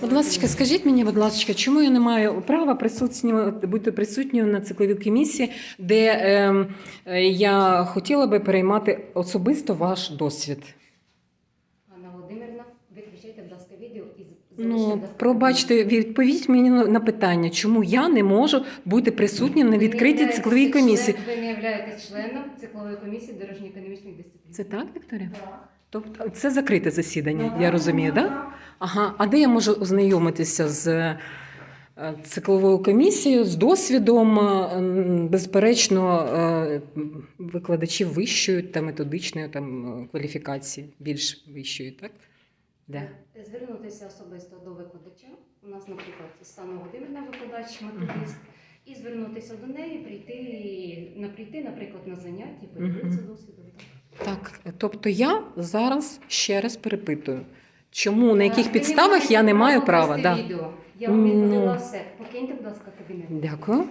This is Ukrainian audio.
Будь ласка, скажіть мені, будь ласка, чому я не маю права присутньо, бути присутньою на цикловій комісії, де е, я хотіла би переймати особисто ваш досвід? Анна Володимирівна, виключайте, будь ласка, відео і Ну, пробачте, відповідь мені на питання, чому я не можу бути присутнім на відкритій цикловій комісії. Ви не являєтесь членом циклової комісії дорожньо-економічних дисциплін. Це так, Вікторія? Так. Тобто це закрите засідання, Ну, я розумію, так? Да? Ага. А де я можу ознайомитися з е, цикловою комісією, з досвідом, е, безперечно, е, викладачів вищої та методичної там, кваліфікації, більш вищої, так? Де? Звернутися особисто до викладача. У нас, наприклад, Стана Володимирівна викладач, методист. І звернутися до неї, прийти, прийти, наприклад, на заняття, поділитися досвідом. Так, тобто я зараз ще раз перепитую, чому на яких підставах я не маю права. Да. відео. Я вам відповіла Ну. все. Покиньте, будь ласка, кабінет. Дякую.